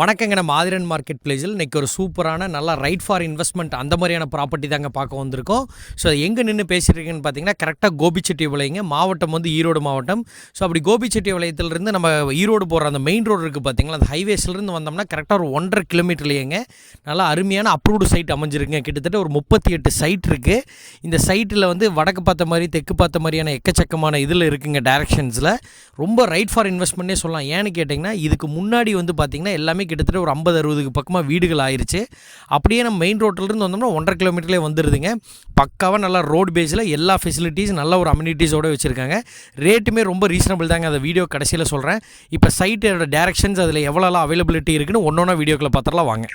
வணக்கங்க நம்ம ஆதிரன் மார்க்கெட் பிளேஸில் இன்றைக்கி ஒரு சூப்பரான நல்லா ரைட் ஃபார் இன்வெஸ்ட்மெண்ட் அந்த மாதிரியான ப்ராப்பர்ட்டி தாங்க பார்க்க வந்திருக்கோம். ஸோ எங்கே நின்று பேசியிருக்கீங்கன்னு பார்த்தீங்கன்னா கரெக்டாக கோபிச்செட்டி கோபிச்செட்டிபாளையங்க மாவட்டம் வந்து ஈரோடு மாவட்டம். ஸோ அப்படி கோபிச்செட்டி வளையத்திலிருந்து நம்ம ஈரோடு போகிற அந்த மெயின் ரோடு இருக்குது பார்த்தீங்களா அந்த ஹைவேஸ்லேருந்து வந்தோம்னா கரெக்டாக ஒரு ஒன்றரை கிலோமீட்டர்லேயேங்க நல்லா அருமையான அப்ரூவ்டு சைட் அமைஞ்சிருக்குங்க. கிட்டத்தட்ட ஒரு முப்பத்தி எட்டு சைட் இருக்குது இந்த சைட்டில் வந்து வடக்கு பார்த்த மாதிரி தெற்கு பார்த்த மாதிரியான எக்கச்சக்கமான இதில் இருக்குங்க டேரக்ஷன்ஸில் ரொம்ப ரைட் ஃபார் இன்வெஸ்ட்மெண்ட்டே சொல்லலாம். ஏன்னு கேட்டிங்கன்னா இதுக்கு முன்னாடி வந்து பார்த்திங்கன்னா எல்லாமே கிட்டத்தட்ட ஒரு ஐம்பது அறுபதுக்கு பக்கமாக வீடுகள் ஆயிடுச்சு அப்படியே நம்ம மெயின் ரோட்டிலேருந்து வந்தோம்னா ஒன்றரை கிலோமீட்டர்லேயே வந்துடுதுங்க பக்காவாக நல்லா ரோடு பேஸில் எல்லா ஃபெசிலிட்டிஸ் நல்ல ஒரு அம்யூனிட்டிஸோடு வச்சுருக்காங்க. ரேட்டுமே ரொம்ப ரீசனபிள் தாங்க. அந்த வீடியோ கடைசியில் சொல்கிறேன் இப்போ சைட்டோட டேரக்ஷன்ஸ் அதில் எவ்வளோலாம் அவைலபிலிட்டி இருக்குன்னு ஒன்று ஒன்றா வீடியோக்களை பார்த்துலாம் வாங்க.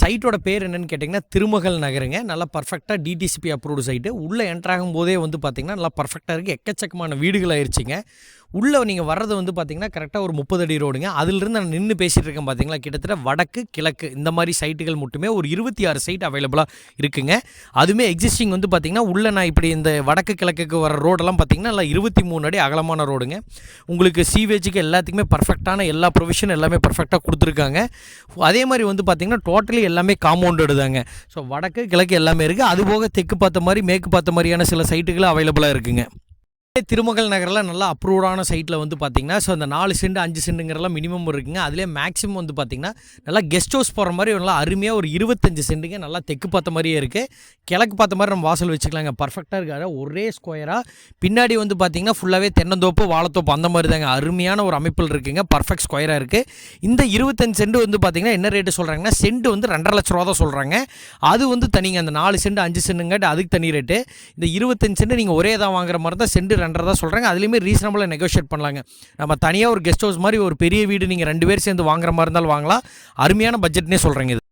சைட்டோட பேர் என்னென்னு கேட்டிங்கன்னா திருமகள் நகருங்க. நல்லா பர்ஃபெக்டாக டிடிசிபி அப்ரூவ்டு சைட்டு உள்ளே என்ட்ராகும் போதே வந்து பார்த்திங்கன்னா நல்லா பர்ஃபெக்டாக இருக்குது எக்கச்சக்கமான வீடுகள் ஆயிடுச்சுங்க உள்ளே நீங்கள் வர்றது வந்து பார்த்திங்கன்னா கரெக்டாக ஒரு முப்பது அடி ரோடுங்க அதிலிருந்து நான் நின்று பேசிகிட்டு இருக்கேன் பார்த்தீங்களா கிட்டத்தட்ட வடக்கு கிழக்கு இந்த மாதிரி சைட்டுகள் மட்டுமே ஒரு இருபத்தி ஆறு சைட் அவைலபிளாக இருக்குங்க. அதுவுமே எக்ஸிஸ்டிங் வந்து பார்த்திங்கன்னா உள்ளே நான் இப்படி இந்த வடக்கு கிழக்குக்கு வர ரோடெல்லாம் பார்த்திங்கன்னா நல்லா இருபத்தி மூணு அடி அகலமான ரோடுங்க உங்களுக்கு சீவேஜுக்கு எல்லாத்துக்குமே பர்ஃபெக்டான எல்லா ப்ரொவிஷன் எல்லாமே பர்ஃபெக்டாக கொடுத்துருக்காங்க. அதே மாதிரி வந்து பார்த்திங்கன்னா டோட்டலி எல்லாமே காம்பவுண்டடு தாங்க ஸோ வடக்கு கிழக்கு எல்லாமே இருக்குது அதுபோக தெற்கு பார்த்த மாதிரி மேற்கு பார்த்த மாதிரியான சில சைட்டுகளும் அவைலபிளாக இருக்குங்க. திருமகள் நகரில் நல்லா அப்ரூவ்டான சைட்டில் வந்து பார்த்தீங்கன்னா ஸோ அந்த நாலு சென்ட் அஞ்சு சென்ட்டுங்கிறலாம் மினிமம் இருக்குங்க. அதிலே மேக்ஸிமம் வந்து பார்த்தீங்கன்னா நல்லா கெஸ்ட் ஹவுஸ் போகிற மாதிரி நல்லா அருமையாக ஒரு இருபத்தஞ்சு சென்ட்டுங்க நல்லா தெற்கு பார்த்த மாதிரியே இருக்குது கிழக்கு பார்த்த மாதிரி நம்ம வாசல் வச்சுக்கலாங்க. பர்ஃபெக்டாக இருக்காது. ஒரே ஸ்கொயராக பின்னாடி வந்து பார்த்திங்கன்னா ஃபுல்லாகவே தென்னந்தோப்பு வாழைத்தோப்பு அந்த மாதிரி தாங்க அருமையான ஒரு அமைப்பில் இருக்குங்க. பர்ஃபெக்ட் ஸ்கொயராக இருக்குது இந்த இருபத்தஞ்சு சென்ட் வந்து பார்த்திங்கன்னா என்ன ரேட்டு சொல்கிறாங்கன்னா சென்ட் வந்து ரெண்டரை லட்ச ரூபா தான் சொல்கிறாங்க அது வந்து தனிங்க. அந்த நாலு சென்ட் அஞ்சு சென்ட்டுங்காட்டி அதுக்கு தனி ரேட்டு இந்த இருபத்தஞ்சு சென்ட் நீங்கள் ஒரே தான் வாங்குற மாதிரி தான் சென்ட் ரெண்டரை தான் சொல்கிறாங்க அதுலேயுமே ரீசனபிளாக நெகோஷியேட் பண்ணலாங்க. நம்ம தனியாக ஒரு கெஸ்ட் ஹவுஸ் மாதிரி ஒரு பெரிய வீடு நீங்கள் ரெண்டு பேர் சேர்ந்து வாங்குற மாதிரி இருந்தாலும் வாங்கலாம். அருமையான பட்ஜெட்னே சொல்கிறேங்க இது.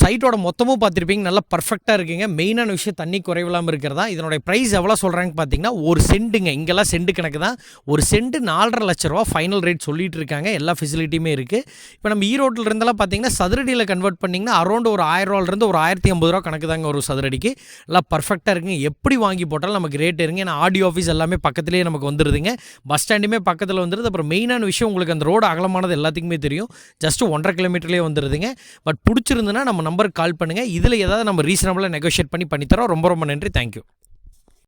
சைட்டோட மொத்தமும் பார்த்துருப்பீங்க. நல்லா பர்ஃபெக்டாக இருக்குங்க. மெயினான விஷயம் தண்ணி குறைவில்லாமல் இருக்கிறதா? இதனுடைய ப்ரைஸ் எவ்வளோ சொல்கிறாங்கன்னு பார்த்தீங்கன்னா ஒரு சென்ட்டுங்க இங்கெல்லாம் சென்ட் கணக்கு தான். ஒரு சென்ட் நாலரை லட்ச ரூபா ஃபைனல் ரேட் சொல்லிட்டு இருக்காங்க. எல்லா ஃபெசிலிட்டியுமே இருக்குது இப்போ நம்ம ஈரோட்டில் இருந்தெல்லாம் பார்த்தீங்கன்னா சதுரடியில் கன்வெர்ட் பண்ணிங்கன்னா அரௌண்ட் ஒரு ஆயிரம் ரூபாலேருந்து ஒரு ஆயிரத்தி ஐம்பது ரூபா கணக்கு தாங்க ஒரு சதுரடிக்கு. நல்லா பர்ஃபெக்டாக இருக்குங்க. எப்படி வாங்கி போட்டாலும் நமக்கு ரேட் இருங்க ஏன்னா ஆடியோ ஆஃபீஸ் எல்லாமே பக்கத்துலேயே நமக்கு வந்துடுதுங்க பஸ் ஸ்டாண்டுமே பக்கத்தில் வந்துடுது அப்புறம் மெயினான விஷயம் உங்களுக்கு அந்த ரோடு அகலமானது எல்லாத்துக்குமே தெரியும். ஜஸ்ட் ஒன்றரை கிலோமீட்டர்லேயே வந்துடுதுங்க பட் பிடிச்சிருந்துன்னா நம்ம நம்ம நம்பருக்கு கால் பண்ணுங்கள் இதில் ஏதாவது நம்ம ரீசனபிளாக நெகோஷியேட் பண்ணி பண்ணித்தரோம். ரொம்ப ரொம்ப நன்றி. தேங்க்யூ